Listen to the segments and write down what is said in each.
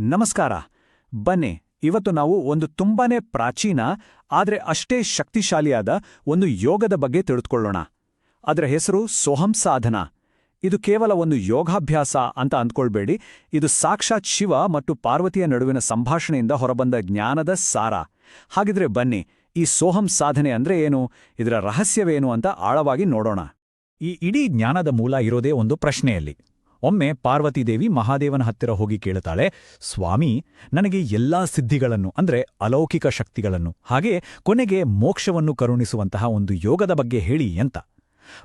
ನಮಸ್ಕಾರ. ಬನ್ನಿ, ಇವತ್ತು ನಾವು ಒಂದು ತುಂಬಾನೇ ಪ್ರಾಚೀನ, ಆದರೆ ಅಷ್ಟೇ ಶಕ್ತಿಶಾಲಿಯಾದ ಒಂದು ಯೋಗದ ಬಗ್ಗೆ ತಿಳಿದುಕೊಳ್ಳೋಣ. ಅದರ ಹೆಸರು ಸೋಹಂ ಸಾಧನ. ಇದು ಕೇವಲ ಒಂದು ಯೋಗಾಭ್ಯಾಸ ಅಂತ ಅಂದ್ಕೊಳ್ಬೇಡಿ. ಇದು ಸಾಕ್ಷಾತ್ ಶಿವ ಮತ್ತು ಪಾರ್ವತಿಯ ನಡುವಿನ ಸಂಭಾಷಣೆಯಿಂದ ಹೊರಬಂದ ಜ್ಞಾನದ ಸಾರ. ಹಾಗಿದ್ರೆ ಬನ್ನಿ, ಈ ಸೋಹಂ ಸಾಧನೆ ಅಂದ್ರೆ ಏನು? ಇದರ ರಹಸ್ಯವೇನು ಅಂತ ಆಳವಾಗಿ ನೋಡೋಣ. ಈ ಇಡೀ ಜ್ಞಾನದ ಮೂಲ ಇರೋದೇ ಒಂದು ಪ್ರಶ್ನೆಯಲ್ಲಿ. ಒಮ್ಮೆ ಪಾರ್ವತಿದೇವಿ ಮಹಾದೇವನ ಹತ್ತಿರ ಹೋಗಿ ಕೇಳುತ್ತಾಳೆ, ಸ್ವಾಮಿ, ನನಗೆ ಎಲ್ಲಾ ಸಿದ್ಧಿಗಳನ್ನು, ಅಂದ್ರೆ ಅಲೌಕಿಕ ಶಕ್ತಿಗಳನ್ನು, ಹಾಗೆ ಕೊನೆಗೆ ಮೋಕ್ಷವನ್ನು ಕರುಣಿಸುವಂತಹ ಒಂದು ಯೋಗದ ಬಗ್ಗೆ ಹೇಳಿ ಅಂತ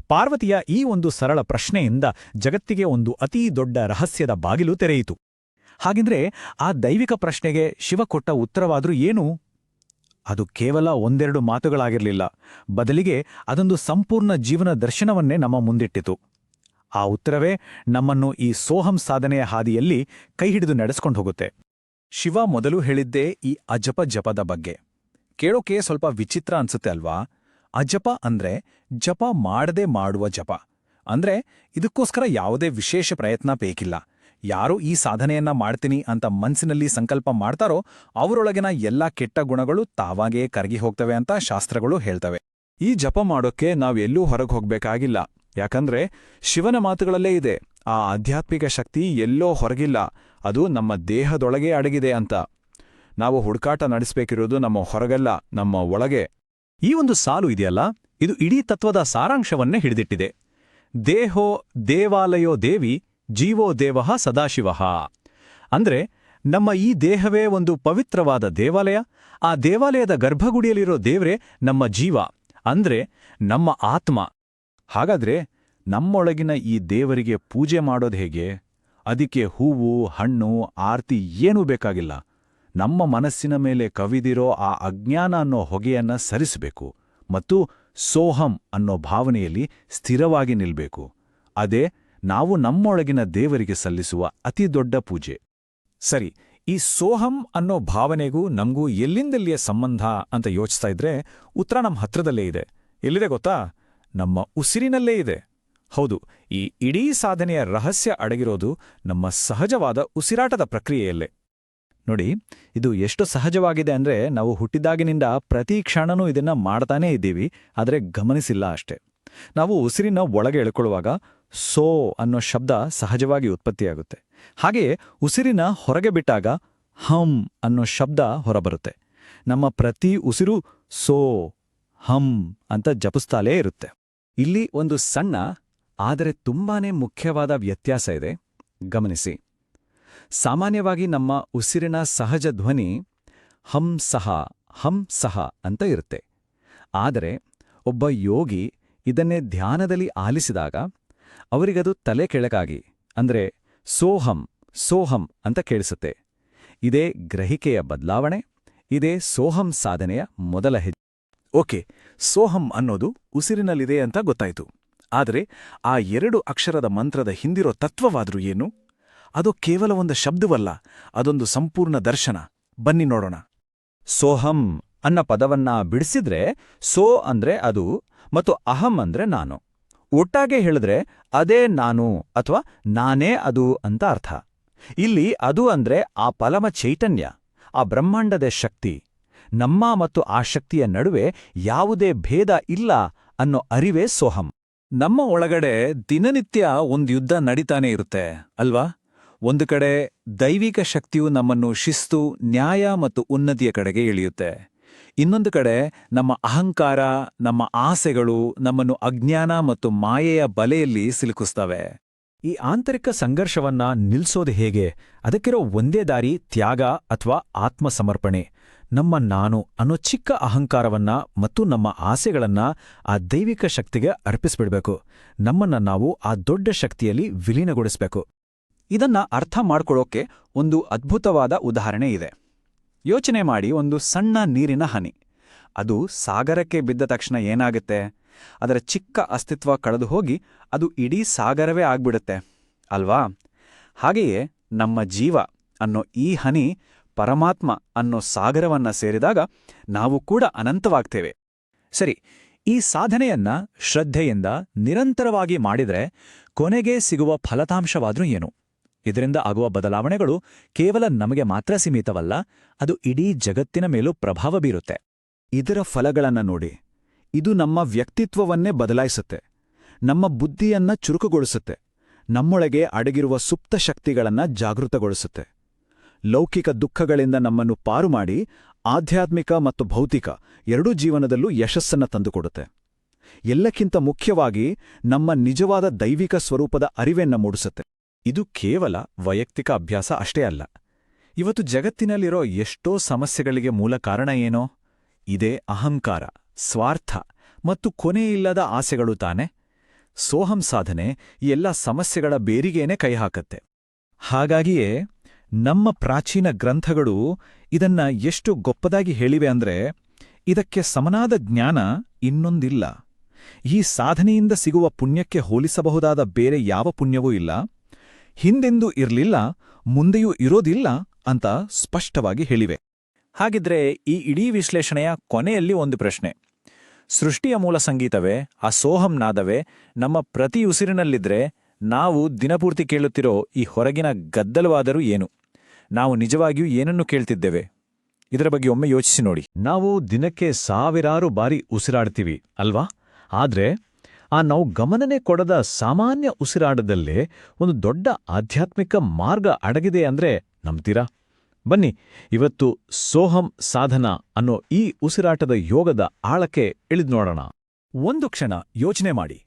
ಪಾರ್ವತಿಯ ಈ ಒಂದು ಸರಳ ಪ್ರಶ್ನೆಯಿಂದ ಜಗತ್ತಿಗೆ ಒಂದು ಅತೀ ದೊಡ್ಡ ರಹಸ್ಯದ ಬಾಗಿಲು ತೆರೆಯಿತು. ಹಾಗೆಂದ್ರೆ ಆ ದೈವಿಕ ಪ್ರಶ್ನೆಗೆ ಶಿವ ಕೊಟ್ಟ ಉತ್ತರವಾದ್ರೂ ಏನು? ಅದು ಕೇವಲ ಒಂದೆರಡು ಮಾತುಗಳಾಗಿರಲಿಲ್ಲ. ಬದಲಿಗೆ ಅದೊಂದು ಸಂಪೂರ್ಣ ಜೀವನ ದರ್ಶನವನ್ನೇ ನಮ್ಮ ಮುಂದಿಟ್ಟಿತು. ಆ ಉತ್ತರವೇ ನಮ್ಮನ್ನು ಈ ಸೋಹಂ ಸಾಧನೆಯ ಹಾದಿಯಲ್ಲಿ ಕೈಹಿಡಿದು ನಡೆಸಿಕೊಂಡು ಹೋಗುತ್ತೆ. ಶಿವ ಮೊದಲು ಹೇಳಿದ್ದೇ ಈ ಅಜಪ ಜಪದ ಬಗ್ಗೆ. ಕೇಳೋಕೆ ಸ್ವಲ್ಪ ವಿಚಿತ್ರ ಅನ್ಸುತ್ತೆ ಅಲ್ವಾ? ಅಜಪ ಅಂದ್ರೆ ಜಪ ಮಾಡದೆ ಮಾಡುವ ಜಪ. ಅಂದ್ರೆ ಇದಕ್ಕೋಸ್ಕರ ಯಾವುದೇ ವಿಶೇಷ ಪ್ರಯತ್ನ ಬೇಕಿಲ್ಲ. ಯಾರು ಈ ಸಾಧನೆಯನ್ನ ಮಾಡ್ತೀನಿ ಅಂತ ಮನಸ್ಸಿನಲ್ಲಿ ಸಂಕಲ್ಪ ಮಾಡ್ತಾರೋ ಅವರೊಳಗಿನ ಎಲ್ಲಾ ಕೆಟ್ಟ ಗುಣಗಳು ತಾವಾಗೇ ಕರಗಿ ಹೋಗ್ತವೆ ಅಂತ ಶಾಸ್ತ್ರಗಳು ಹೇಳ್ತವೆ. ಈ ಜಪ ಮಾಡೋಕ್ಕೆ ನಾವೆಲ್ಲೂ ಹೊರಗೆ ಹೋಗ್ಬೇಕಾಗಿಲ್ಲ. ಯಾಕಂದ್ರೆ ಶಿವನ ಮಾತುಗಳಲ್ಲೇ ಇದೆ, ಆ ಆಧ್ಯಾತ್ಮಿಕ ಶಕ್ತಿ ಎಲ್ಲೋ ಹೊರಗಿಲ್ಲ, ಅದು ನಮ್ಮ ದೇಹದೊಳಗೆ ಅಡಗಿದೆ ಅಂತ. ನಾವು ಹುಡುಕಾಟ ನಡೆಸಬೇಕಿರೋದು ನಮ್ಮ ಹೊರಗಲ್ಲ, ನಮ್ಮ ಒಳಗೆ. ಈ ಒಂದು ಸಾಲು ಇದೆಯಲ್ಲ, ಇದು ಇಡೀ ತತ್ವದ ಸಾರಾಂಶವನ್ನೇ ಹಿಡಿದಿಟ್ಟಿದೆ. ದೇಹೋ ದೇವಾಲಯೋ ದೇವಿ, ಜೀವೋ ದೇವಃ ಸದಾಶಿವಃ. ಅಂದ್ರೆ ನಮ್ಮ ಈ ದೇಹವೇ ಒಂದು ಪವಿತ್ರವಾದ ದೇವಾಲಯ, ಆ ದೇವಾಲಯದ ಗರ್ಭಗುಡಿಯಲ್ಲಿರೋ ದೇವ್ರೆ ನಮ್ಮ ಜೀವ, ಅಂದ್ರೆ ನಮ್ಮ ಆತ್ಮ. ಹಾಗಾದ್ರೆ ನಮ್ಮೊಳಗಿನ ಈ ದೇವರಿಗೆ ಪೂಜೆ ಮಾಡೋದು ಹೇಗೆ? ಅದಕ್ಕೆ ಹೂವು, ಹಣ್ಣು, ಆರ್ತಿ ಏನೂ ಬೇಕಾಗಿಲ್ಲ. ನಮ್ಮ ಮನಸ್ಸಿನ ಮೇಲೆ ಕವಿದಿರೋ ಆ ಅಜ್ಞಾನ ಅನ್ನೋ ಹೊಗೆಯನ್ನ ಸರಿಸಬೇಕು ಮತ್ತು ಸೋಹಂ ಅನ್ನೋ ಭಾವನೆಯಲ್ಲಿ ಸ್ಥಿರವಾಗಿ ನಿಲ್ಬೇಕು. ಅದೇ ನಾವು ನಮ್ಮೊಳಗಿನ ದೇವರಿಗೆ ಸಲ್ಲಿಸುವ ಅತಿ ದೊಡ್ಡ ಪೂಜೆ. ಸರಿ, ಈ ಸೋಹಂ ಅನ್ನೋ ಭಾವನೆಗೂ ನಮಗೂ ಎಲ್ಲಿಂದೆಲ್ಲಿಯ ಸಂಬಂಧ ಅಂತ ಯೋಚಿಸ್ತಾ ಇದ್ರೆ ಉತ್ತರ ನಮ್ಮ ಹತ್ರದಲ್ಲೇ ಇದೆ. ಎಲ್ಲಿದೆ ಗೊತ್ತಾ? ನಮ್ಮ ಉಸಿರಿನಲ್ಲೇ ಇದೆ. ಹೌದು, ಈ ಇಡೀ ಸಾಧನೆಯ ರಹಸ್ಯ ಅಡಗಿರೋದು ನಮ್ಮ ಸಹಜವಾದ ಉಸಿರಾಟದ ಪ್ರಕ್ರಿಯೆಯಲ್ಲೇ. ನೋಡಿ, ಇದು ಎಷ್ಟು ಸಹಜವಾಗಿದೆ ಅಂದ್ರೆ ನಾವು ಹುಟ್ಟಿದಾಗಿನಿಂದ ಪ್ರತಿ ಕ್ಷಣನೂ ಇದನ್ನ ಮಾಡ್ತಾನೇ ಇದ್ದೀವಿ, ಆದರೆ ಗಮನಿಸಿಲ್ಲ ಅಷ್ಟೇ. ನಾವು ಉಸಿರಿನ ಒಳಗೆ ಎಳ್ಕೊಳ್ಳುವಾಗ ಸೋ ಅನ್ನೋ ಶಬ್ದ ಸಹಜವಾಗಿ ಉತ್ಪತ್ತಿಯಾಗುತ್ತೆ. ಹಾಗೆಯೇ ಉಸಿರಿನ ಹೊರಗೆ ಬಿಟ್ಟಾಗ ಹಂ ಅನ್ನೋ ಶಬ್ದ ಹೊರಬರುತ್ತೆ. ನಮ್ಮ ಪ್ರತಿ ಉಸಿರು ಸೋ, ಹಂ ಅಂತ ಜಪಿಸ್ತಾಲೇ ಇರುತ್ತೆ. ಇಲ್ಲಿ ಒಂದು ಸಣ್ಣ, ಆದರೆ ತುಂಬಾನೇ ಮುಖ್ಯವಾದ ವ್ಯತ್ಯಾಸ ಇದೆ. ಗಮನಿಸಿ. ಸಾಮಾನ್ಯವಾಗಿ ನಮ್ಮ ಉಸಿರಿನ ಸಹಜ ಧ್ವನಿ ಹಂ ಸಹ ಹಂ ಸಹ ಅಂತ ಇರುತ್ತೆ. ಆದರೆ ಒಬ್ಬ ಯೋಗಿ ಇದನ್ನೇ ಧ್ಯಾನದಲ್ಲಿ ಆಲಿಸಿದಾಗ ಅವರಿಗದು ತಲೆ ಕೆಳಗಾಗಿ, ಅಂದ್ರೆ ಸೋಹಂ ಸೋಹಂ ಅಂತ ಕೇಳಿಸುತ್ತೆ. ಇದೇ ಗ್ರಹಿಕೆಯ ಬದಲಾವಣೆ, ಇದೇ ಸೋಹಂ ಸಾಧನೆಯ ಮೊದಲ ಹೆಜ್ಜೆ. ಓಕೆ ಸೋಹಂ ಅನ್ನೋದು ಉಸಿರಿನಲ್ಲಿದೆ ಅಂತ ಗೊತ್ತಾಯ್ತು. ಆದರೆ ಆ ಎರಡು ಅಕ್ಷರದ ಮಂತ್ರದ ಹಿಂದಿರೋ ತತ್ವವಾದ್ರೂ ಏನು? ಅದು ಕೇವಲ ಒಂದು ಶಬ್ದವಲ್ಲ, ಅದೊಂದು ಸಂಪೂರ್ಣ ದರ್ಶನ. ಬನ್ನಿ ನೋಡೋಣ. ಸೋಹಂ ಅನ್ನ ಪದವನ್ನ ಬಿಡಿಸಿದ್ರೆ ಸೋ ಅಂದ್ರೆ ಅದು ಮತ್ತು ಅಹಂ ಅಂದ್ರೆ ನಾನು. ಒಟ್ಟಾಗೆ ಹೇಳಿದ್ರೆ ಅದೇ ನಾನು ಅಥವಾ ನಾನೇ ಅದು ಅಂತ ಅರ್ಥ. ಇಲ್ಲಿ ಅದು ಅಂದ್ರೆ ಆ ಪಲಮ ಚೈತನ್ಯ, ಆ ಬ್ರಹ್ಮಾಂಡದ ಶಕ್ತಿ. ನಮ್ಮ ಮತ್ತು ಆ ಶಕ್ತಿಯ ನಡುವೆ ಯಾವುದೇ ಭೇದ ಇಲ್ಲ ಅನ್ನೋ ಅರಿವೇ ಸೋಹಂ. ನಮ್ಮ ಒಳಗಡೆ ದಿನನಿತ್ಯ ಒಂದು ಯುದ್ಧ ನಡೀತಾನೆ ಇರುತ್ತೆ, ಅಲ್ವಾ? ಒಂದು ಕಡೆ ದೈವಿಕ ಶಕ್ತಿಯು ನಮ್ಮನ್ನು ಶಿಸ್ತು, ನ್ಯಾಯ ಮತ್ತು ಉನ್ನತಿಯ ಕಡೆಗೆ ಇಳಿಯುತ್ತೆ. ಇನ್ನೊಂದು ಕಡೆ ನಮ್ಮ ಅಹಂಕಾರ, ನಮ್ಮ ಆಸೆಗಳು ನಮ್ಮನ್ನು ಅಜ್ಞಾನ ಮತ್ತು ಮಾಯೆಯ ಬಲೆಯಲ್ಲಿ ಸಿಲುಕಿಸ್ತವೆ. ಈ ಆಂತರಿಕ ಸಂಘರ್ಷವನ್ನ ನಿಲ್ಲಿಸೋದು ಹೇಗೆ? ಅದಕ್ಕಿರೋ ಒಂದೇ ದಾರಿ ತ್ಯಾಗ ಅಥವಾ ಆತ್ಮಸಮರ್ಪಣೆ. ನಮ್ಮ ನಾನು ಅನ್ನೋ ಚಿಕ್ಕ ಅಹಂಕಾರವನ್ನ ಮತ್ತು ನಮ್ಮ ಆಸೆಗಳನ್ನ ಆ ದೈವಿಕ ಶಕ್ತಿಗೆ ಅರ್ಪಿಸ್ಬಿಡ್ಬೇಕು. ನಮ್ಮನ್ನ ನಾವು ಆ ದೊಡ್ಡ ಶಕ್ತಿಯಲ್ಲಿ ವಿಲೀನಗೊಳಿಸಬೇಕು. ಇದನ್ನ ಅರ್ಥ ಮಾಡ್ಕೊಳ್ಳೋಕೆ ಒಂದು ಅದ್ಭುತವಾದ ಉದಾಹರಣೆ ಇದೆ. ಯೋಚನೆ ಮಾಡಿ ಒಂದು ಸಣ್ಣ ನೀರಿನ ಹನಿ. ಅದು ಸಾಗರಕ್ಕೆ ಬಿದ್ದ ತಕ್ಷಣ ಏನಾಗುತ್ತೆ? ಅದರ ಚಿಕ್ಕ ಅಸ್ತಿತ್ವ ಕಳೆದು ಹೋಗಿ ಅದು ಇಡೀ ಸಾಗರವೇ ಆಗ್ಬಿಡುತ್ತೆ. ಅಲ್ವಾ? ಹಾಗೆಯೇ ನಮ್ಮ ಜೀವ ಅನ್ನೋ ಈ ಹನಿ ಪರಮಾತ್ಮ ಅನ್ನೋ ಸಾಗರವನ್ನ ಸೇರಿದಾಗ ನಾವು ಕೂಡ ಅನಂತವಾಗ್ತೇವೆ. ಸರಿ, ಈ ಸಾಧನೆಯನ್ನ ಶ್ರದ್ಧೆಯಿಂದ ನಿರಂತರವಾಗಿ ಮಾಡಿದ್ರೆ ಕೊನೆಗೆ ಸಿಗುವ ಫಲತಾಂಶವಾದ್ರೂ ಏನು? ಇದರಿಂದ ಆಗುವ ಬದಲಾವಣೆಗಳು ಕೇವಲ ನಮಗೆ ಮಾತ್ರ ಸೀಮಿತವಲ್ಲ, ಅದು ಇಡೀ ಜಗತ್ತಿನ ಮೇಲೂ ಪ್ರಭಾವ ಬೀರುತ್ತೆ. ಇದರ ಫಲಗಳನ್ನ ನೋಡಿ. ಇದು ನಮ್ಮ ವ್ಯಕ್ತಿತ್ವವನ್ನೇ ಬದಲಾಯಿಸುತ್ತೆ. ನಮ್ಮ ಬುದ್ಧಿಯನ್ನ ಚುರುಕುಗೊಳಿಸುತ್ತೆ. ನಮ್ಮೊಳಗೆ ಅಡಗಿರುವ ಸುಪ್ತ ಶಕ್ತಿಗಳನ್ನ ಜಾಗೃತಗೊಳಿಸುತ್ತೆ. ಲೌಕಿಕ ದುಃಖಗಳಿಂದ ನಮ್ಮನ್ನು ಪಾರು ಮಾಡಿ ಆಧ್ಯಾತ್ಮಿಕ ಮತ್ತು ಭೌತಿಕ ಎರಡೂ ಜೀವನದಲ್ಲೂ ಯಶಸ್ಸನ್ನು ತಂದುಕೊಡುತ್ತೆ. ಎಲ್ಲಕ್ಕಿಂತ ಮುಖ್ಯವಾಗಿ ನಮ್ಮ ನಿಜವಾದ ದೈವಿಕ ಸ್ವರೂಪದ ಅರಿವೆನ್ನ ಮೂಡಿಸುತ್ತೆ. ಇದು ಕೇವಲ ವೈಯಕ್ತಿಕ ಅಭ್ಯಾಸ ಅಷ್ಟೇ ಅಲ್ಲ. ಇವತ್ತು ಜಗತ್ತಿನಲ್ಲಿರೋ ಎಷ್ಟೋ ಸಮಸ್ಯೆಗಳಿಗೆ ಮೂಲ ಕಾರಣ ಏನೋ? ಇದೇ ಅಹಂಕಾರ, ಸ್ವಾರ್ಥ ಮತ್ತು ಕೊನೆಯಿಲ್ಲದ ಆಸೆಗಳು ತಾನೆ. ಸೋಹಂ ಸಾಧನೆ ಈ ಎಲ್ಲ ಸಮಸ್ಯೆಗಳ ಬೇರಿಗೇನೆ ಕೈಹಾಕತ್ತೆ ಹಾಗಾಗಿಯೇ ನಮ್ಮ ಪ್ರಾಚೀನ ಗ್ರಂಥಗಳು ಇದನ್ನ ಎಷ್ಟು ಗೊಪ್ಪದಾಗಿ ಹೇಳಿವೆ ಅಂದ್ರೆ ಇದಕ್ಕೆ ಸಮನಾದ ಜ್ಞಾನ ಇನ್ನೊಂದಿಲ್ಲ. ಈ ಸಾಧನೆಯಿಂದ ಸಿಗುವ ಪುಣ್ಯಕ್ಕೆ ಹೋಲಿಸಬಹುದಾದ ಬೇರೆ ಯಾವ ಪುಣ್ಯವೂ ಇಲ್ಲ. ಹಿಂದೆಂದೂ ಇರಲಿಲ್ಲ, ಮುಂದೆಯೂ ಇರೋದಿಲ್ಲ ಅಂತ ಸ್ಪಷ್ಟವಾಗಿ ಹೇಳಿವೆ. ಹಾಗಿದ್ರೆ ಈ ಇಡೀ ವಿಶ್ಲೇಷಣೆಯ ಕೊನೆಯಲ್ಲಿ ಒಂದು ಪ್ರಶ್ನೆ. ಸೃಷ್ಟಿಯ ಮೂಲ ಸಂಗೀತವೇ ಆ ಸೋಹಂ ನಾದವೇ ನಮ್ಮ ಪ್ರತಿ ಉಸಿರಿನಲ್ಲಿದ್ರೆ ನಾವು ದಿನಪೂರ್ತಿ ಕೇಳುತ್ತಿರೋ ಈ ಹೊರಗಿನ ಗದ್ದಲವಾದರೂ ಏನು? ನಾವು ನಿಜವಾಗಿಯೂ ಏನನ್ನು ಕೇಳ್ತಿದ್ದೇವೆ? ಇದರ ಬಗ್ಗೆ ಒಮ್ಮೆ ಯೋಚಿಸಿ ನೋಡಿ. ನಾವು ದಿನಕ್ಕೆ ಸಾವಿರಾರು ಬಾರಿ ಉಸಿರಾಡ್ತೀವಿ, ಅಲ್ವಾ? ಆದರೆ ಆ ನಾವು ಗಮನನೇ ಕೊಡದ ಸಾಮಾನ್ಯ ಉಸಿರಾಡದಲ್ಲೇ ಒಂದು ದೊಡ್ಡ ಆಧ್ಯಾತ್ಮಿಕ ಮಾರ್ಗ ಅಡಗಿದೆ ಅಂದ್ರೆ ನಂಬ್ತೀರಾ? ಬನ್ನಿ, ಇವತ್ತು ಸೋಹಂ ಸಾಧನ ಅನ್ನೋ ಈ ಉಸಿರಾಟದ ಯೋಗದ ಆಳಕ್ಕೆ ಇಳಿದು ನೋಡೋಣ. ಒಂದು ಕ್ಷಣ ಯೋಚನೆ ಮಾಡಿ.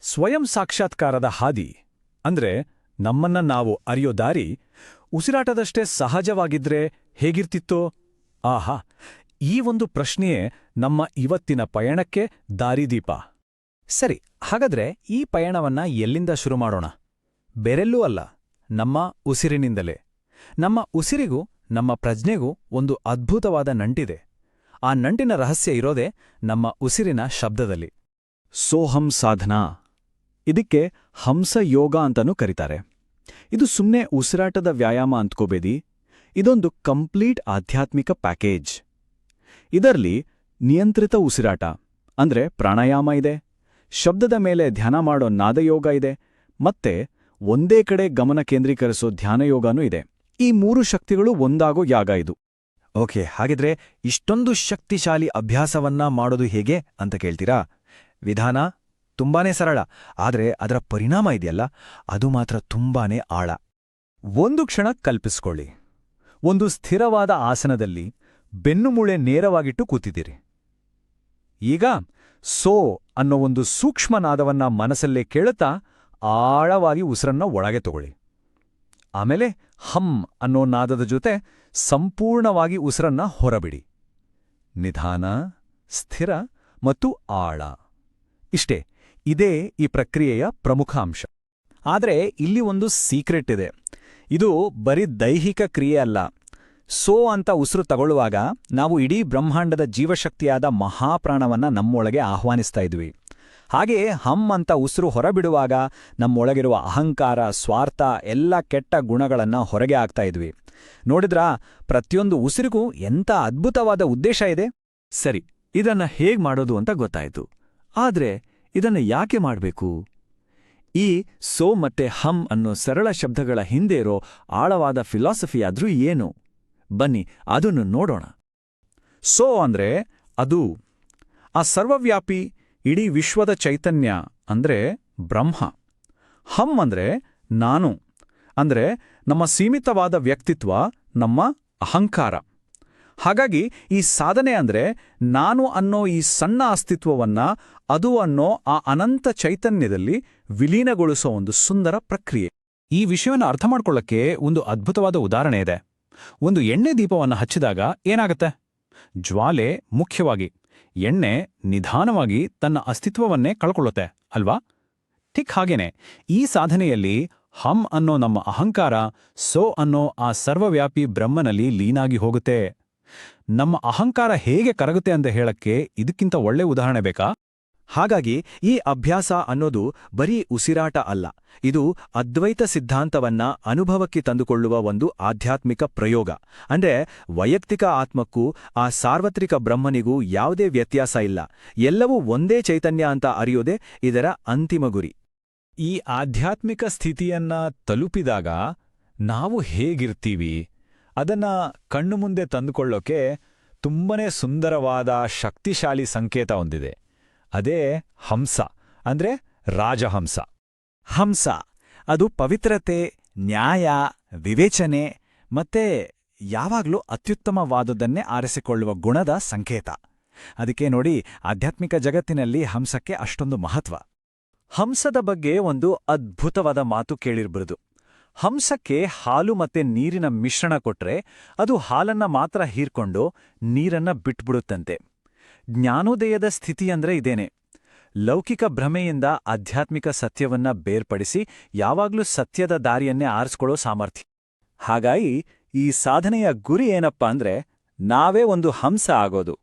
ಸ್ವಯಂ ಸಾಕ್ಷಾತ್ಕಾರದ ಹಾದಿ ಅಂದ್ರೆ ನಮ್ಮನ್ನ ನಾವು ಅರಿಯೋ ದಾರಿ ಉಸಿರಾಟದಷ್ಟೇ ಸಹಜವಾಗಿದ್ರೆ ಹೇಗಿರ್ತಿತ್ತೋ? ಆಹಾ! ಈ ಒಂದು ಪ್ರಶ್ನೆಯೇ ನಮ್ಮ ಇವತ್ತಿನ ಪಯಣಕ್ಕೆ ದಾರಿದೀಪ. ಸರಿ, ಹಾಗಾದ್ರೆ ಈ ಪಯಣವನ್ನ ಎಲ್ಲಿಂದ ಶುರು ಮಾಡೋಣ? ಬೇರೆಲ್ಲೂ ಅಲ್ಲ, ನಮ್ಮ ಉಸಿರಿನಿಂದಲೇ. ನಮ್ಮ ಉಸಿರಿಗೂ, ನಮ್ಮ ಪ್ರಜ್ಞೆಗೂ ಒಂದು ಅದ್ಭುತವಾದ ನಂಟಿದೆ. ಆ ನಂಟಿನ ರಹಸ್ಯ ಇರೋದೇ ನಮ್ಮ ಉಸಿರಿನ ಶಬ್ದದಲ್ಲಿ. ಸೋಹಂ ಸಾಧನಾ. ಇದಕ್ಕೆ ಹಂಸ ಯೋಗ ಅಂತನೂ ಕರೀತಾರೆ. ಇದು ಸುಮ್ಮನೆ ಉಸಿರಾಟದ ವ್ಯಾಯಾಮ ಅಂದ್ಕೋಬೇಡಿ ಇದೊಂದು ಕಂಪ್ಲೀಟ್ ಆಧ್ಯಾತ್ಮಿಕ ಪ್ಯಾಕೇಜ್. ಇದರಲ್ಲಿ ನಿಯಂತ್ರಿತ ಉಸಿರಾಟ, ಅಂದ್ರೆ ಪ್ರಾಣಾಯಾಮ ಇದೆ. ಶಬ್ದದ ಮೇಲೆ ಧ್ಯಾನ ಮಾಡೋ ನಾದಯೋಗ ಇದೆ. ಮತ್ತೆ ಒಂದೇ ಕಡೆ ಗಮನ ಕೇಂದ್ರೀಕರಿಸೋ ಧ್ಯಾನಯೋಗನೂ ಇದೆ. ಈ ಮೂರು ಶಕ್ತಿಗಳು ಒಂದಾಗೋ ಯಾಗ ಇದು. ಓಕೆ, ಹಾಗಿದ್ರೆ ಇಷ್ಟೊಂದು ಶಕ್ತಿಶಾಲಿ ಅಭ್ಯಾಸವನ್ನ ಮಾಡೋದು ಹೇಗೆ ಅಂತ ಕೇಳ್ತೀರಾ? ವಿಧಾನ ತುಂಬಾನೇ ಸರಳ. ಆದರೆ ಅದರ ಪರಿಣಾಮ ಇದೆಯಲ್ಲ? ಅದು ಮಾತ್ರ ತುಂಬಾನೇ ಆಳ. ಒಂದು ಕ್ಷಣ ಕಲ್ಪಿಸ್ಕೊಳ್ಳಿ. ಒಂದು ಸ್ಥಿರವಾದ ಆಸನದಲ್ಲಿ ಬೆನ್ನುಮೂಳೆ ನೇರವಾಗಿಟ್ಟು ಕೂತಿದ್ದೀರಿ. ಈಗ ಸೋ ಅನ್ನೋ ಒಂದು ಸೂಕ್ಷ್ಮನಾದವನ್ನ ಮನಸ್ಸಲ್ಲೇ ಕೇಳುತ್ತಾ ಆಳವಾಗಿ ಉಸಿರನ್ನ ಒಳಗೆ ತಗೊಳ್ಳಿ. ಆಮೇಲೆ ಹಮ್ ಅನ್ನೋ ನಾದದ ಜೊತೆ ಸಂಪೂರ್ಣವಾಗಿ ಉಸಿರನ್ನ ಹೊರಬಿಡಿ. ನಿಧಾನ, ಸ್ಥಿರ ಮತ್ತು ಆಳ. ಇಷ್ಟೇ. ಇದೇ ಈ ಪ್ರಕ್ರಿಯೆಯ ಪ್ರಮುಖ ಅಂಶ. ಆದರೆ ಇಲ್ಲಿ ಒಂದು ಸೀಕ್ರೆಟ್ ಇದೆ. ಇದು ಬರೀ ದೈಹಿಕ ಕ್ರಿಯೆ ಅಲ್ಲ. ಸೋ ಅಂತ ಉಸಿರು ತಗೊಳ್ಳುವಾಗ ನಾವು ಇಡೀ ಬ್ರಹ್ಮಾಂಡದ ಜೀವಶಕ್ತಿಯಾದ ಮಹಾಪ್ರಾಣವನ್ನ ನಮ್ಮೊಳಗೆ ಆಹ್ವಾನಿಸ್ತಾ ಇದ್ವಿ. ಹಾಗೆಯೇ ಹಮ್ ಅಂತ ಉಸಿರು ಹೊರಬಿಡುವಾಗ ನಮ್ಮೊಳಗಿರುವ ಅಹಂಕಾರ, ಸ್ವಾರ್ಥ, ಎಲ್ಲ ಕೆಟ್ಟ ಗುಣಗಳನ್ನ ಹೊರಗೆ ಆಗ್ತಾ ಇದ್ವಿ. ನೋಡಿದ್ರಾ, ಪ್ರತಿಯೊಂದು ಉಸಿರಿಗೂ ಎಂಥ ಅದ್ಭುತವಾದ ಉದ್ದೇಶ ಇದೆ? ಸರಿ, ಇದನ್ನ ಹೇಗ್ ಮಾಡೋದು ಅಂತ ಗೊತ್ತಾಯ್ತು. ಆದ್ರೆ ಇದನ್ನ ಯಾಕೆ ಮಾಡಬೇಕು? ಈ ಸೋ ಮತ್ತೆ ಹಮ್ ಅನ್ನೋ ಸರಳ ಶಬ್ದಗಳ ಹಿಂದೆ ಇರೋ ಆಳವಾದ ಫಿಲಾಸಫಿಯಾದ್ರೂ ಏನು? ಬನ್ನಿ, ಅದನ್ನು ನೋಡೋಣ. ಸೋ ಅಂದ್ರೆ ಅದು. ಆ ಸರ್ವವ್ಯಾಪಿ ಇಡೀ ವಿಶ್ವದ ಚೈತನ್ಯ ಅಂದ್ರೆ ಬ್ರಹ್ಮ. ಹಮ್ ಅಂದ್ರೆ ನಾನು. ಅಂದ್ರೆ ನಮ್ಮ ಸೀಮಿತವಾದ ವ್ಯಕ್ತಿತ್ವ, ನಮ್ಮ ಅಹಂಕಾರ. ಹಾಗಾಗಿ ಈ ಸಾಧನೆ ಅಂದ್ರೆ ನಾನು ಅನ್ನೋ ಈ ಸಣ್ಣ ಅಸ್ತಿತ್ವವನ್ನ ಅದು ಅನ್ನೋ ಆ ಅನಂತ ಚೈತನ್ಯದಲ್ಲಿ ವಿಲೀನಗೊಳಿಸೋ ಒಂದು ಸುಂದರ ಪ್ರಕ್ರಿಯೆ. ಈ ವಿಷಯವನ್ನು ಅರ್ಥ ಮಾಡ್ಕೊಳ್ಳೋಕ್ಕೆ ಒಂದು ಅದ್ಭುತವಾದ ಉದಾಹರಣೆ ಇದೆ. ಒಂದು ಎಣ್ಣೆ ದೀಪವನ್ನು ಹಚ್ಚಿದಾಗ ಏನಾಗತ್ತೆ? ಜ್ವಾಲೆ ಮುಖ್ಯವಾಗಿ, ಎಣ್ಣೆ ನಿಧಾನವಾಗಿ ತನ್ನ ಅಸ್ತಿತ್ವವನ್ನೇ ಕಳ್ಕೊಳ್ಳುತ್ತೆ, ಅಲ್ವಾ? ಠಿಕ್ ಹಾಗೇನೆ, ಈ ಸಾಧನೆಯಲ್ಲಿ ಹಮ್ ಅನ್ನೋ ನಮ್ಮ ಅಹಂಕಾರ ಸೋ ಅನ್ನೋ ಆ ಸರ್ವವ್ಯಾಪಿ ಬ್ರಹ್ಮನಲ್ಲಿ ಲೀನಾಗಿ ಹೋಗುತ್ತೆ. ನಮ್ಮ ಅಹಂಕಾರ ಹೇಗೆ ಕರಗುತ್ತೆ ಅಂತ ಹೇಳಕ್ಕೆ ಇದಕ್ಕಿಂತ ಒಳ್ಳೆ ಉದಾಹರಣೆ ಬೇಕಾ? ಹಾಗಾಗಿ ಈ ಅಭ್ಯಾಸ ಅನ್ನೋದು ಬರೀ ಉಸಿರಾಟ ಅಲ್ಲ, ಇದು ಅದ್ವೈತ ಸಿದ್ಧಾಂತವನ್ನ ಅನುಭವಕ್ಕೆ ತಂದುಕೊಳ್ಳುವ ಒಂದು ಆಧ್ಯಾತ್ಮಿಕ ಪ್ರಯೋಗ. ಅಂದ್ರೆ ವೈಯಕ್ತಿಕ ಆತ್ಮಕ್ಕೂ ಆ ಸಾರ್ವತ್ರಿಕ ಬ್ರಹ್ಮನಿಗೂ ಯಾವುದೇ ವ್ಯತ್ಯಾಸ ಇಲ್ಲ, ಎಲ್ಲವೂ ಒಂದೇ ಚೈತನ್ಯ ಅಂತ ಅರಿಯೋದೇ ಇದರ ಅಂತಿಮ ಗುರಿ. ಈ ಆಧ್ಯಾತ್ಮಿಕ ಸ್ಥಿತಿಯನ್ನ ತಲುಪಿದಾಗ ನಾವು ಹೇಗಿರ್ತೀವಿ? ಅದನ್ನ ಕಣ್ಣು ಮುಂದೆ ತಂದುಕೊಳ್ಳೋಕೆ ತುಂಬನೇ ಸುಂದರವಾದ ಶಕ್ತಿಶಾಲಿ ಸಂಕೇತ ಹೊಂದಿದೆ ಅದೇ ಹಂಸ, ಅಂದ್ರೆ ರಾಜಹಂಸ. ಹಂಸ, ಅದು ಪವಿತ್ರತೆ, ನ್ಯಾಯ, ವಿವೇಚನೆ, ಮತ್ತೆ ಯಾವಾಗಲೂ ಅತ್ಯುತ್ತಮವಾದುದನ್ನೇ ಆರಿಸಿಕೊಳ್ಳುವ ಗುಣದ ಸಂಕೇತ. ಅದಕ್ಕೆ ನೋಡಿ, ಆಧ್ಯಾತ್ಮಿಕ ಜಗತ್ತಿನಲ್ಲಿ ಹಂಸಕ್ಕೆ ಅಷ್ಟೊಂದು ಮಹತ್ವ. ಹಂಸದ ಬಗ್ಗೆ ಒಂದು ಅದ್ಭುತವಾದ ಮಾತು ಕೇಳಿರ್ಬುದು. ಹಂಸಕ್ಕೆ ಹಾಲು ಮತ್ತೆ ನೀರಿನ ಮಿಶ್ರಣ ಕೊಟ್ರೆ ಅದು ಹಾಲನ್ನ ಮಾತ್ರ ಹೀರ್ಕೊಂಡು ನೀರನ್ನ ಬಿಟ್ಬಿಡುತ್ತಂತೆ. ಜ್ಞಾನೋದಯದ ಸ್ಥಿತಿ ಅಂದ್ರೆ ಇದೇನೆ. ಲೌಕಿಕ ಭ್ರಮೆಯಿಂದ ಆಧ್ಯಾತ್ಮಿಕ ಸತ್ಯವನ್ನ ಬೇರ್ಪಡಿಸಿ ಯಾವಾಗ್ಲೂ ಸತ್ಯದ ದಾರಿಯನ್ನೇ ಆರಿಸ್ಕೊಳ್ಳೋ ಸಾಮರ್ಥ್ಯ. ಹಾಗಾಗಿ ಈ ಸಾಧನೆಯ ಗುರಿ ಏನಪ್ಪ ಅಂದ್ರೆ ನಾವೇ ಒಂದು ಹಂಸ ಆಗೋದು.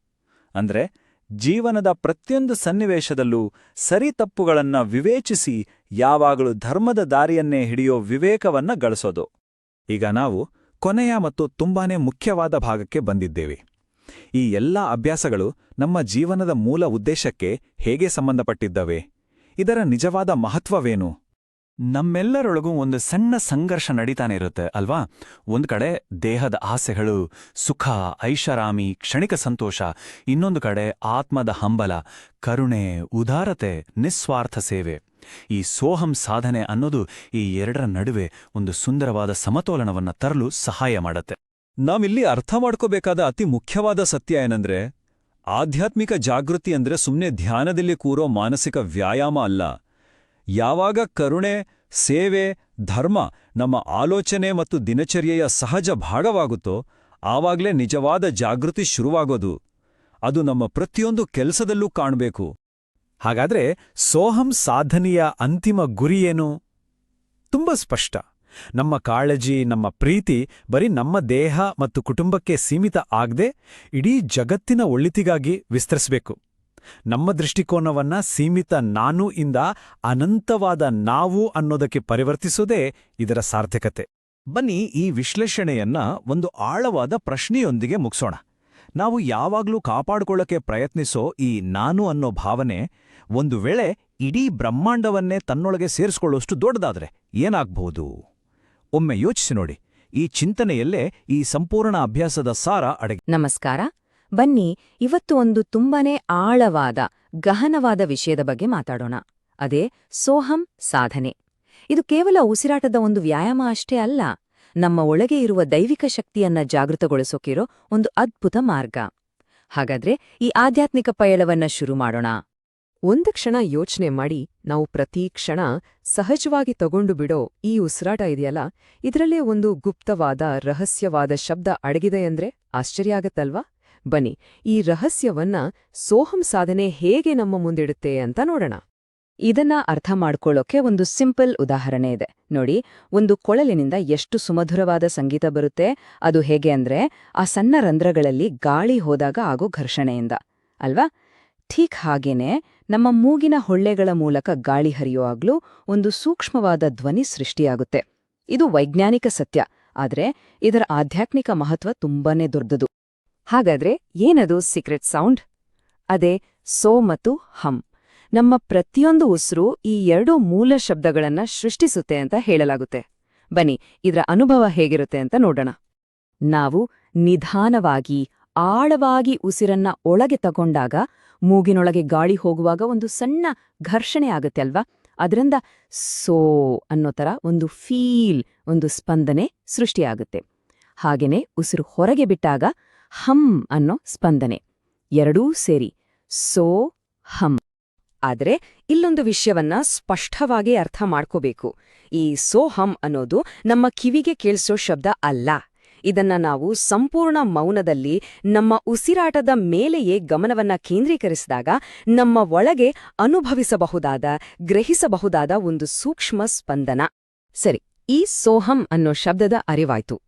ಅಂದ್ರೆ ಜೀವನದ ಪ್ರತಿಯೊಂದು ಸನ್ನಿವೇಶದಲ್ಲೂ ಸರಿ ತಪ್ಪುಗಳನ್ನ ವಿವೇಚಿಸಿ ಯಾವಾಗಲೂ ಧರ್ಮದ ದಾರಿಯನ್ನೇ ಹಿಡಿಯೋ ವಿವೇಕವನ್ನ ಗಳಿಸೋದು. ಈಗ ನಾವು ಕೊನೆಯ ಮತ್ತು ತುಂಬಾನೇ ಮುಖ್ಯವಾದ ಭಾಗಕ್ಕೆ ಬಂದಿದ್ದೇವೆ. ಈ ಎಲ್ಲ ಅಭ್ಯಾಸಗಳು ನಮ್ಮ ಜೀವನದ ಮೂಲ ಉದ್ದೇಶಕ್ಕೆ ಹೇಗೆ ಸಂಬಂಧಪಟ್ಟಿದ್ದವೆ? ಇದರ ನಿಜವಾದ ಮಹತ್ವವೇನು? ನಮ್ಮೆಲ್ಲರೊಳಗೂ ಒಂದು ಸಣ್ಣ ಸಂಘರ್ಷ ನಡೀತಾನೆ ಇರುತ್ತೆ, ಅಲ್ವಾ? ಒಂದು ಕಡೆ ದೇಹದ ಆಸೆಗಳು, ಸುಖ, ಐಷಾರಾಮಿ, ಕ್ಷಣಿಕ ಸಂತೋಷ, ಇನ್ನೊಂದು ಕಡೆ ಆತ್ಮದ ಹಂಬಲ, ಕರುಣೆ, ಉದಾರತೆ, ನಿಸ್ವಾರ್ಥ ಸೇವೆ. ಈ ಸೋಹಂ ಸಾಧನೆ ಅನ್ನೋದು ಈ ಎರಡರ ನಡುವೆ ಒಂದು ಸುಂದರವಾದ ಸಮತೋಲನವನ್ನ ತರಲು ಸಹಾಯ ಮಾಡತ್ತೆ. ನಾವಿಲ್ಲಿ ಅರ್ಥ ಮಾಡ್ಕೋಬೇಕಾದ ಅತಿ ಮುಖ್ಯವಾದ ಸತ್ಯ ಏನಂದ್ರೆ, ಆಧ್ಯಾತ್ಮಿಕ ಜಾಗೃತಿ ಅಂದ್ರೆ ಸುಮ್ಮನೆ ಧ್ಯಾನದಲ್ಲಿ ಕೂರೋ ಮಾನಸಿಕ ವ್ಯಾಯಾಮ ಅಲ್ಲ. ಯಾವಾಗ ಕರುಣೆ, ಸೇವೆ, ಧರ್ಮ ನಮ್ಮ ಆಲೋಚನೆ ಮತ್ತು ದಿನಚರ್ಯೆಯ ಸಹಜ ಭಾಗವಾಗುತ್ತೋ, ಆವಾಗ್ಲೇ ನಿಜವಾದ ಜಾಗೃತಿ ಶುರುವಾಗೋದು. ಅದು ನಮ್ಮ ಪ್ರತಿಯೊಂದು ಕೆಲಸದಲ್ಲೂ ಕಾಣಬೇಕು. ಹಾಗಾದ್ರೆ ಸೋಹಂ ಸಾಧನೆಯ ಅಂತಿಮ ಗುರಿಯೇನು ತುಂಬ ಸ್ಪಷ್ಟ. ನಮ್ಮ ಕಾಳಜಿ, ನಮ್ಮ ಪ್ರೀತಿ ಬರೀ ನಮ್ಮ ದೇಹ ಮತ್ತು ಕುಟುಂಬಕ್ಕೆ ಸೀಮಿತ ಆಗದೆ ಇಡೀ ಜಗತ್ತಿನ ಒಳಿತಿಗಾಗಿ ವಿಸ್ತರಿಸಬೇಕು. ನಮ್ಮ ದೃಷ್ಟಿಕೋನವನ್ನ ಸೀಮಿತ ನಾನು ಇಂದ ಅನಂತವಾದ ನಾವು ಅನ್ನೋದಕ್ಕೆ ಪರಿವರ್ತಿಸೋದೇ ಇದರ ಸಾರ್ಥಕತೆ. ಬನ್ನಿ ಈ ವಿಶ್ಲೇಷಣೆಯನ್ನ ಒಂದು ಆಳವಾದ ಪ್ರಶ್ನೆಯೊಂದಿಗೆ ಮುಗಿಸೋಣ. ನಾವು ಯಾವಾಗ್ಲೂ ಕಾಪಾಡಿಕೊಳ್ಳಕ್ಕೆ ಪ್ರಯತ್ನಿಸೋ ಈ ನಾನು ಅನ್ನೋ ಭಾವನೆ ಒಂದು ವೇಳೆ ಇಡೀ ಬ್ರಹ್ಮಾಂಡವನ್ನೇ ತನ್ನೊಳಗೆ ಸೇರಿಸ್ಕೊಳ್ಳೋಷ್ಟು ದೊಡ್ಡದಾದ್ರೆ ಏನಾಗ್ಬಹುದು? ಒಮ್ಮೆ ಯೋಚಿಸಿ ನೋಡಿ. ಈ ಚಿಂತನೆಯಲ್ಲೇ ಈ ಸಂಪೂರ್ಣ ಅಭ್ಯಾಸದ ಸಾರ ಅಡಗಿ ನಮಸ್ಕಾರ. ಬನ್ನಿ, ಇವತ್ತು ಒಂದು ತುಂಬಾನೇ ಆಳವಾದ, ಗಹನವಾದ ವಿಷಯದ ಬಗ್ಗೆ ಮಾತಾಡೋಣ. ಅದೇ ಸೋಹಂ ಸಾಧನೆ. ಇದು ಕೇವಲ ಉಸಿರಾಟದ ಒಂದು ವ್ಯಾಯಾಮ ಅಷ್ಟೇ ಅಲ್ಲ, ನಮ್ಮ ಒಳಗೆ ಇರುವ ದೈವಿಕ ಶಕ್ತಿಯನ್ನ ಜಾಗೃತಗೊಳಿಸೋಕಿರೋ ಒಂದು ಅದ್ಭುತ ಮಾರ್ಗ. ಹಾಗಾದ್ರೆ ಈ ಆಧ್ಯಾತ್ಮಿಕ ಪಯಣವನ್ನ ಶುರು ಮಾಡೋಣ. ಒಂದು ಕ್ಷಣ ಯೋಚನೆ ಮಾಡಿ, ನಾವು ಪ್ರತಿ ಕ್ಷಣ ಸಹಜವಾಗಿ ತಗೊಂಡು ಬಿಡೋ ಈ ಉಸಿರಾಟ ಇದೆಯಲ್ಲ, ಇದರಲ್ಲೇ ಒಂದು ಗುಪ್ತವಾದ, ರಹಸ್ಯವಾದ ಶಬ್ದ ಅಡಗಿದೆ ಅಂದ್ರೆ ಆಶ್ಚರ್ಯ ಆಗತ್ತಲ್ವಾ? ಬನ್ನಿ, ಈ ರಹಸ್ಯವನ್ನ ಸೋಹಂ ಸಾಧನೆ ಹೇಗೆ ನಮ್ಮ ಮುಂದಿಡುತ್ತೆ ಅಂತ ನೋಡೋಣ. ಇದನ್ನ ಅರ್ಥ ಮಾಡ್ಕೊಳ್ಳೋಕೆ ಒಂದು ಸಿಂಪಲ್ ಉದಾಹರಣೆ ಇದೆ. ನೋಡಿ, ಒಂದು ಕೊಳಲಿನಿಂದ ಎಷ್ಟು ಸುಮಧುರವಾದ ಸಂಗೀತ ಬರುತ್ತೆ, ಅದು ಹೇಗೆ ಅಂದ್ರೆ, ಆ ಸಣ್ಣ ರಂಧ್ರಗಳಲ್ಲಿ ಗಾಳಿ ಹೋದಾಗ ಆಗೋ ಘರ್ಷಣೆಯಿಂದ. ಅಲ್ವಾ? ಠೀಕ್ ಹಾಗೇನೆ, ನಮ್ಮ ಮೂಗಿನ ಹೊಳ್ಳೆಗಳ ಮೂಲಕ ಗಾಳಿ ಹರಿಯುವಾಗ್ಲೂ ಒಂದು ಸೂಕ್ಷ್ಮವಾದ ಧ್ವನಿ ಸೃಷ್ಟಿಯಾಗುತ್ತೆ. ಇದು ವೈಜ್ಞಾನಿಕ ಸತ್ಯ, ಆದರೆ ಇದರ ಆಧ್ಯಾತ್ಮಿಕ ಮಹತ್ವ ತುಂಬಾನೇ ದೊಡ್ಡದು. ಹಾಗಾದ್ರೆ ಏನದು ಸೀಕ್ರೆಟ್ ಸೌಂಡ್ ಅದೇ ಸೋ ಮತ್ತು ಹಂ. ನಮ್ಮ ಪ್ರತಿಯೊಂದು ಉಸಿರು ಈ ಎರಡೂ ಮೂಲ ಶಬ್ದಗಳನ್ನ ಸೃಷ್ಟಿಸುತ್ತೆ ಅಂತ ಹೇಳಲಾಗುತ್ತೆ. ಬನ್ನಿ, ಇದರ ಅನುಭವ ಹೇಗಿರುತ್ತೆ ಅಂತ ನೋಡೋಣ. ನಾವು ನಿಧಾನವಾಗಿ, ಆಳವಾಗಿ ಉಸಿರನ್ನ ಒಳಗೆ ತಗೊಂಡಾಗ ಮೂಗಿನೊಳಗೆ ಗಾಳಿ ಹೋಗುವಾಗ ಒಂದು ಸಣ್ಣ ಘರ್ಷಣೆ ಆಗುತ್ತೆ ಅಲ್ವಾ? ಅದರಿಂದ ಸೋ ಅನ್ನೋ ಥರ ಒಂದು ಫೀಲ್, ಒಂದು ಸ್ಪಂದನೆ ಸೃಷ್ಟಿಯಾಗುತ್ತೆ. ಹಾಗೆಯೇ ಉಸಿರು ಹೊರಗೆ ಬಿಟ್ಟಾಗ ಹಂ ಅನ್ನೋ ಸ್ಪಂದನೆ. ಎರಡೂ ಸೇರಿ ಸೋ, ಹಂ. ಆದರೆ ಇಲ್ಲೊಂದು ವಿಷಯವನ್ನ ಸ್ಪಷ್ಟವಾಗಿ ಅರ್ಥ ಮಾಡ್ಕೋಬೇಕು. ಈ ಸೋಹಂ ಅನ್ನೋದು ನಮ್ಮ ಕಿವಿಗೆ ಕೇಳಿಸೋ ಶಬ್ದ ಅಲ್ಲ. ಇದನ್ನ ನಾವು ಸಂಪೂರ್ಣ ಮೌನದಲ್ಲಿ ನಮ್ಮ ಉಸಿರಾಟದ ಮೇಲೆಯೇ ಗಮನವನ್ನ ಕೇಂದ್ರೀಕರಿಸಿದಾಗ ನಮ್ಮ ಒಳಗೆ ಅನುಭವಿಸಬಹುದಾದ, ಗ್ರಹಿಸಬಹುದಾದ ಒಂದು ಸೂಕ್ಷ್ಮ ಸ್ಪಂದನ. ಸರಿ, ಈ ಸೋಹಂ ಅನ್ನೋ ಶಬ್ದದ ಅರಿವಾಯ್ತು.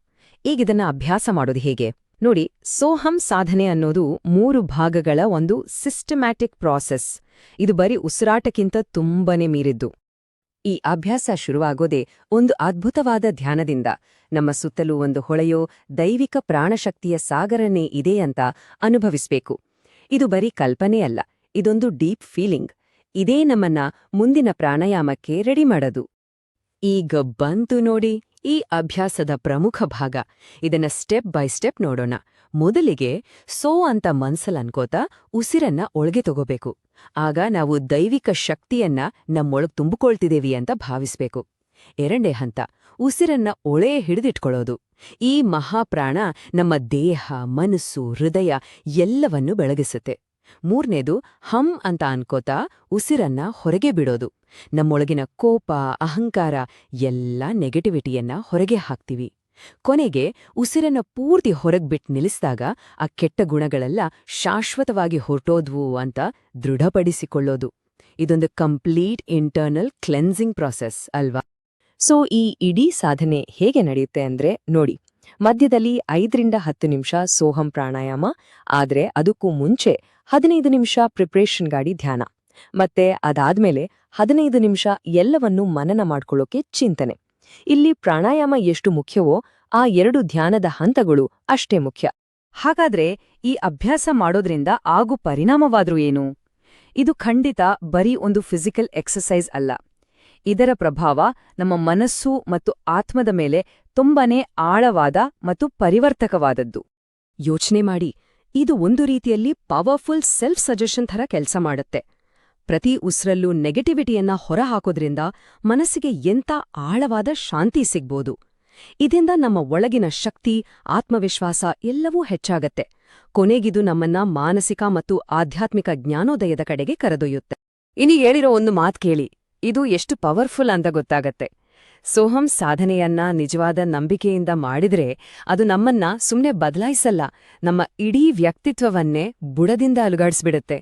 ಈಗಿದನ್ನ ಅಭ್ಯಾಸ ಮಾಡೋದು ಹೇಗೆ? ನೋಡಿ, ಸೋಹಂ ಸಾಧನೆ ಅನ್ನೋದು ಮೂರು ಭಾಗಗಳ ಒಂದು ಸಿಸ್ಟಮ್ಯಾಟಿಕ್ ಪ್ರಾಸೆಸ್ ಇದು ಬರೀ ಉಸಿರಾಟಕ್ಕಿಂತ ತುಂಬನೇ ಮೀರಿದ್ದು. ಈ ಅಭ್ಯಾಸ ಶುರುವಾಗೋದೇ ಒಂದು ಅದ್ಭುತವಾದ ಧ್ಯಾನದಿಂದ. ನಮ್ಮ ಸುತ್ತಲೂ ಒಂದು ಹೊಳೆಯೋ ದೈವಿಕ ಪ್ರಾಣಶಕ್ತಿಯ ಸಾಗರನೇ ಇದೆ ಅಂತ ಅನುಭವಿಸ್ಬೇಕು. ಇದು ಬರೀ ಕಲ್ಪನೆಯಲ್ಲ ಇದೊಂದು ಡೀಪ್ ಫೀಲಿಂಗ್. ಇದೇ ನಮ್ಮನ್ನ ಮುಂದಿನ ಪ್ರಾಣಾಯಾಮಕ್ಕೆ ರೆಡಿ ಮಾಡದು. ಈಗ ಬಂತು ನೋಡಿ. ಈ ಅಭ್ಯಾಸದ ಪ್ರಮುಖ ಭಾಗ. ಇದನ್ನ ಸ್ಟೆಪ್ ಬೈ ಸ್ಟೆಪ್ ನೋಡೋಣ. ಮೊದಲಿಗೆ ಸೋ ಅಂತ ಮನ್ಸಲ್ಲನ್ಕೋತ ಉಸಿರನ್ನ ಒಳಗೆ ತಗೋಬೇಕು. ಆಗ ನಾವು ದೈವಿಕ ಶಕ್ತಿಯನ್ನ ನಮ್ಮೊಳಗ್ ತುಂಬಿಕೊಳ್ತಿದ್ದೇವಿ ಅಂತ ಭಾವಿಸ್ಬೇಕು. ಎರಡನೇ ಹಂತ, ಉಸಿರನ್ನ ಒಳೆ ಹಿಡಿದಿಟ್ಕೊಳ್ಳೋದು ಈ ಮಹಾಪ್ರಾಣ ನಮ್ಮ ದೇಹ, ಮನಸ್ಸು, ಹೃದಯ ಎಲ್ಲವನ್ನೂ ಬೆಳಗಿಸುತ್ತೆ. ಮೂರನೇದು ಹಮ್ ಅಂತ ಅನ್ಕೋತಾ ಉಸಿರನ್ನ ಹೊರಗೆ ಬಿಡೋದು. ನಮ್ಮೊಳಗಿನ ಕೋಪ, ಅಹಂಕಾರ ಎಲ್ಲ ನೆಗೆಟಿವಿಟಿಯನ್ನ ಹೊರಗೆ ಹಾಕ್ತೀವಿ. ಕೊನೆಗೆ ಉಸಿರನ್ನ ಪೂರ್ತಿ ಹೊರಗ್ಬಿಟ್ಟು ನಿಲ್ಲಿಸಿದಾಗ ಆ ಕೆಟ್ಟ ಗುಣಗಳೆಲ್ಲ ಶಾಶ್ವತವಾಗಿ ಹೊರಟೋದ್ವು ಅಂತ ದೃಢಪಡಿಸಿಕೊಳ್ಳೋದು. ಇದೊಂದು ಕಂಪ್ಲೀಟ್ ಇಂಟರ್ನಲ್ ಕ್ಲೆನ್ಸಿಂಗ್ ಪ್ರಾಸೆಸ್ ಅಲ್ವಾ? ಸೊ ಈ ಇಡೀ ಸಾಧನೆ ಹೇಗೆ ನಡೆಯುತ್ತೆ ಅಂದ್ರೆ ನೋಡಿ ಮಧ್ಯದಲ್ಲಿ ಐದರಿಂದ ಹತ್ತು ನಿಮಿಷ ಸೋಹಂ ಪ್ರಾಣಾಯಾಮ, ಆದರೆ ಅದಕ್ಕೂ ಮುಂಚೆ ಹದಿನೈದು ನಿಮಿಷ ಪ್ರಿಪ್ರೇಷನ್ ಗಾಡಿ ಧ್ಯಾನ. ಮತ್ತೆ ಅದಾದ್ಮೇಲೆ ಹದಿನೈದು ನಿಮಿಷ ಎಲ್ಲವನ್ನೂ ಮನನ ಮಾಡ್ಕೊಳ್ಳೋಕೆ ಚಿಂತನೆ. ಇಲ್ಲಿ ಪ್ರಾಣಾಯಾಮ ಎಷ್ಟು ಮುಖ್ಯವೋ ಆ ಎರಡು ಧ್ಯಾನದ ಹಂತಗಳು ಅಷ್ಟೇ ಮುಖ್ಯ. ಹಾಗಾದ್ರೆ ಈ ಅಭ್ಯಾಸ ಮಾಡೋದ್ರಿಂದ ಆಗು ಪರಿಣಾಮವಾದ್ರೂ ಏನು? ಇದು ಖಂಡಿತ ಬರೀ ಒಂದು ಫಿಸಿಕಲ್ ಎಕ್ಸಸೈಸ್ ಅಲ್ಲ. ಇದರ ಪ್ರಭಾವ ನಮ್ಮ ಮನಸ್ಸು ಮತ್ತು ಆತ್ಮದ ಮೇಲೆ ತುಂಬಾನೇ ಆಳವಾದ ಮತ್ತು ಪರಿವರ್ತಕವಾದದ್ದು. ಯೋಚನೆ ಮಾಡಿ, ಇದು ಒಂದು ರೀತಿಯಲ್ಲಿ ಪವರ್ಫುಲ್ ಸೆಲ್ಫ್ ಸಜೆಷನ್ ಥರ ಕೆಲಸ ಮಾಡುತ್ತೆ. ಪ್ರತಿ ಉಸ್ರಲ್ಲೂ ನೆಗೆಟಿವಿಟಿಯನ್ನ ಹೊರಹಾಕೋದ್ರಿಂದ ಮನಸ್ಸಿಗೆ ಎಂಥ ಆಳವಾದ ಶಾಂತಿ ಸಿಗ್ಬೋದು. ಇದರಿಂದ ನಮ್ಮ ಒಳಗಿನ ಶಕ್ತಿ, ಆತ್ಮವಿಶ್ವಾಸ ಎಲ್ಲವೂ ಹೆಚ್ಚಾಗತ್ತೆ. ಕೊನೆಗಿದು ನಮ್ಮನ್ನ ಮಾನಸಿಕ ಮತ್ತು ಆಧ್ಯಾತ್ಮಿಕ ಜ್ಞಾನೋದಯದ ಕಡೆಗೆ ಕರೆದೊಯ್ಯುತ್ತೆ. ಇನಿ ಹೇಳಿರೋ ಒಂದು ಮಾತು ಕೇಳಿ, ಇದು ಎಷ್ಟು ಪವರ್ಫುಲ್ ಅಂತ ಗೊತ್ತಾಗತ್ತೆ. ಸೋಹಂ ಸಾಧನೆಯನ್ನ ನಿಜವಾದ ನಂಬಿಕೆಯಿಂದ ಮಾಡಿದ್ರೆ ಅದು ನಮ್ಮನ್ನ ಸುಮ್ನೆ ಬದಲಾಯಿಸಲ್ಲ, ನಮ್ಮ ಇಡೀ ವ್ಯಕ್ತಿತ್ವವನ್ನೇ ಬುಡದಿಂದ ಅಲುಗಾಡಿಸ್ಬಿಡುತ್ತೆ.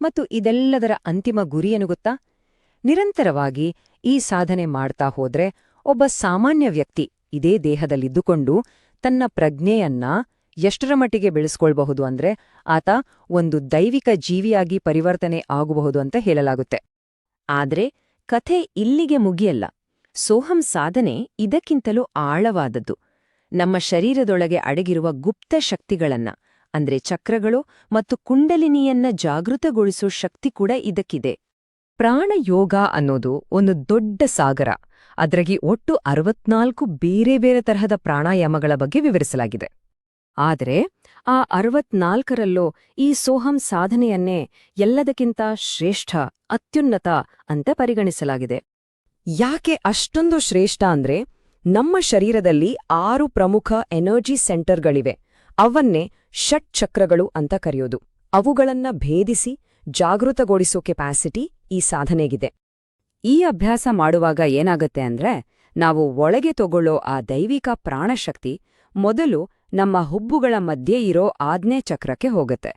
ಮತ್ತು ಇದೆಲ್ಲದರ ಅಂತಿಮ ಗುರಿಯೇನು ಗೊತ್ತಾ? ನಿರಂತರವಾಗಿ ಈ ಸಾಧನೆ ಮಾಡ್ತಾ ಹೋದ್ರೆ ಒಬ್ಬ ಸಾಮಾನ್ಯ ವ್ಯಕ್ತಿ ಇದೇ ದೇಹದಲ್ಲಿದ್ದುಕೊಂಡು ತನ್ನ ಪ್ರಜ್ಞೆಯನ್ನ ಎಷ್ಟರ ಮಟ್ಟಿಗೆ ಬೆಳೆಸ್ಕೊಳ್ಬಹುದು ಅಂದ್ರೆ ಆತ ಒಂದು ದೈವಿಕ ಜೀವಿಯಾಗಿ ಪರಿವರ್ತನೆ ಆಗಬಹುದು ಅಂತ ಹೇಳಲಾಗುತ್ತೆ. ಆದ್ರೆ ಕಥೆ ಇಲ್ಲಿಗೆ ಮುಗಿಯಲ್ಲ. ಸೋಹಂ ಸಾಧನೆ ಇದಕ್ಕಿಂತಲೂ ಆಳವಾದದ್ದು. ನಮ್ಮ ಶರೀರದೊಳಗೆ ಅಡಗಿರುವ ಗುಪ್ತ ಶಕ್ತಿಗಳನ್ನ, ಅಂದ್ರೆ ಚಕ್ರಗಳು ಮತ್ತು ಕುಂಡಲಿನಿಯನ್ನ ಜಾಗೃತಗೊಳಿಸೋ ಶಕ್ತಿ ಕೂಡ ಇದಕ್ಕಿದೆ. ಪ್ರಾಣಯೋಗ ಅನ್ನೋದು ಒಂದು ದೊಡ್ಡ ಸಾಗರ. ಅದರಗಿ ಒಟ್ಟು ಅರವತ್ನಾಲ್ಕು ಬೇರೆ ಬೇರೆ ತರಹದ ಪ್ರಾಣಾಯಾಮಗಳ ಬಗ್ಗೆ ವಿವರಿಸಲಾಗಿದೆ. ಆದರೆ, ಆ ಅರವತ್ನಾಲ್ಕರಲ್ಲೋ ಈ ಸೋಹಂ ಸಾಧನೆಯನ್ನೇ ಎಲ್ಲದಕ್ಕಿಂತ ಶ್ರೇಷ್ಠ, ಅತ್ಯುನ್ನತ ಅಂತ ಪರಿಗಣಿಸಲಾಗಿದೆ. ಯಾಕೆ ಅಷ್ಟೊಂದು ಶ್ರೇಷ್ಠ ಅಂದ್ರೆ ನಮ್ಮ ಶರೀರದಲ್ಲಿ ಆರು ಪ್ರಮುಖ ಎನರ್ಜಿ ಸೆಂಟರ್ಗಳಿವೆ. ಅವನ್ನೇ ಷಟ್ ಚಕ್ರಗಳು ಅಂತ ಕರೆಯೋದು. ಅವುಗಳನ್ನ ಭೇದಿಸಿ ಜಾಗೃತಗೊಳಿಸೋ ಕೆಪಾಸಿಟಿ ಈ ಸಾಧನೆಗಿದೆ. ಈ ಅಭ್ಯಾಸ ಮಾಡುವಾಗ ಏನಾಗತ್ತೆ ಅಂದ್ರೆ ನಾವು ಒಳಗೆ ತಗೊಳ್ಳೋ ಆ ದೈವಿಕ ಪ್ರಾಣಶಕ್ತಿ ಮೊದಲು ನಮ್ಮ ಹುಬ್ಬುಗಳ ಮಧ್ಯೆ ಇರೋ ಆಜ್ಞೆ ಚಕ್ರಕ್ಕೆ ಹೋಗುತ್ತೆ.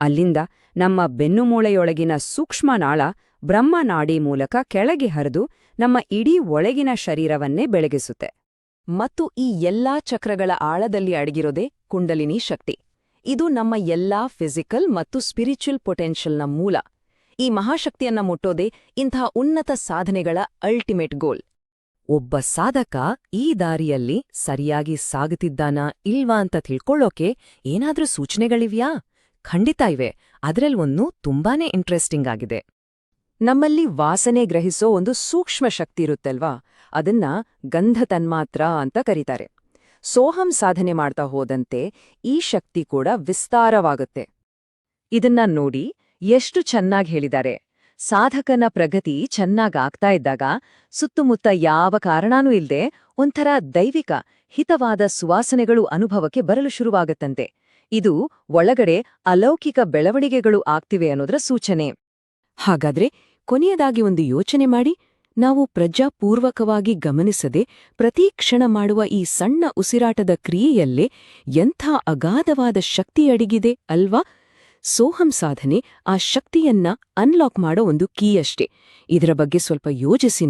ಅಲ್ಲಿಂದ ನಮ್ಮ ಬೆನ್ನುಮೂಳೆಯೊಳಗಿನ ಸೂಕ್ಷ್ಮನಾಳ ಬ್ರಹ್ಮನಾಡಿ ಮೂಲಕ ಕೆಳಗೆ ಹರಿದು ನಮ್ಮ ಇಡೀ ಒಳಗಿನ ಶರೀರವನ್ನೇ ಬೆಳಗಿಸುತ್ತೆ. ಮತ್ತು ಈ ಎಲ್ಲಾ ಚಕ್ರಗಳ ಆಳದಲ್ಲಿ ಅಡಗಿರೋದೇ ಕುಂಡಲಿನಿ ಶಕ್ತಿ. ಇದು ನಮ್ಮ ಎಲ್ಲಾ ಫಿಸಿಕಲ್ ಮತ್ತು ಸ್ಪಿರಿಚುವಲ್ ಪೊಟೆನ್ಷಿಯಲ್ನ ಮೂಲ. ಈ ಮಹಾಶಕ್ತಿಯನ್ನ ಮುಟ್ಟೋದೇ ಇಂತಹ ಉನ್ನತ ಸಾಧನೆಗಳ ಅಲ್ಟಿಮೇಟ್ ಗೋಲ್. ಒಬ್ಬ ಸಾಧಕ ಈ ದಾರಿಯಲ್ಲಿ ಸರಿಯಾಗಿ ಸಾಗುತ್ತಿದ್ದಾನಾ ಇಲ್ವಾ ಅಂತ ತಿಳ್ಕೊಳ್ಳೋಕೆ ಏನಾದ್ರೂ ಸೂಚನೆಗಳಿವ್ಯಾ? ಖಂಡಿತ ಇವೆ. ಅದರಲ್ಲೊಂದು ತುಂಬಾನೇ ಇಂಟ್ರೆಸ್ಟಿಂಗ್ ಆಗಿದೆ. ನಮ್ಮಲ್ಲಿ ವಾಸನೆ ಗ್ರಹಿಸೋ ಒಂದು ಸೂಕ್ಷ್ಮ ಶಕ್ತಿ ಇರುತ್ತಲ್ವಾ? ಅದನ್ನ ಗಂಧ ತನ್ಮಾತ್ರ ಅಂತ ಕರೀತಾರೆ. ಸೋಹಂ ಸಾಧನೆ ಮಾಡ್ತಾ ಹೋದಂತೆ ಈ ಶಕ್ತಿ ಕೂಡ ವಿಸ್ತಾರವಾಗುತ್ತೆ. ಇದನ್ನ ನೋಡಿ ಎಷ್ಟು ಚೆನ್ನಾಗಿ ಹೇಳಿದ್ದಾರೆ. ಸಾಧಕನ ಪ್ರಗತಿ ಚೆನ್ನಾಗಾಗ್ತಾ ಇದ್ದಾಗ ಸುತ್ತಮುತ್ತ ಯಾವ ಕಾರಣನೂ ಇಲ್ದೆ ಒಂಥರ ದೈವಿಕ, ಹಿತವಾದ ಸುವಾಸನೆಗಳು ಅನುಭವಕ್ಕೆ ಬರಲು ಶುರುವಾಗುತ್ತಂತೆ. ಇದು ಒಳಗಡೆ ಅಲೌಕಿಕ ಬೆಳವಣಿಗೆಗಳು ಆಗ್ತಿವೆ ಅನ್ನೋದರ ಸೂಚನೆ. ಹಾಗಾದ್ರೆ ಕೊನೆಯದಾಗಿ ಒಂದು ಯೋಚನೆ ಮಾಡಿ, ನಾವು ಪ್ರಜಾಪೂರ್ವಕವಾಗಿ ಗಮನಿಸದೆ ಪ್ರತಿ ಕ್ಷಣ ಮಾಡುವ ಈ ಸಣ್ಣ ಉಸಿರಾಟದ ಕ್ರಿಯೆಯಲ್ಲೇ ಎಂಥ ಅಗಾಧವಾದ ಶಕ್ತಿ ಅಡಗಿದೆ ಅಲ್ವಾ? ಸೋಹಂ ಸಾಧನೆ ಆ ಶಕ್ತಿಯನ್ನ ಅನ್ಲಾಕ್ ಮಾಡೋ ಒಂದು ಕೀಯಷ್ಟೇ. ಇದರ ಬಗ್ಗೆ ಸ್ವಲ್ಪ ಯೋಚಿಸಿ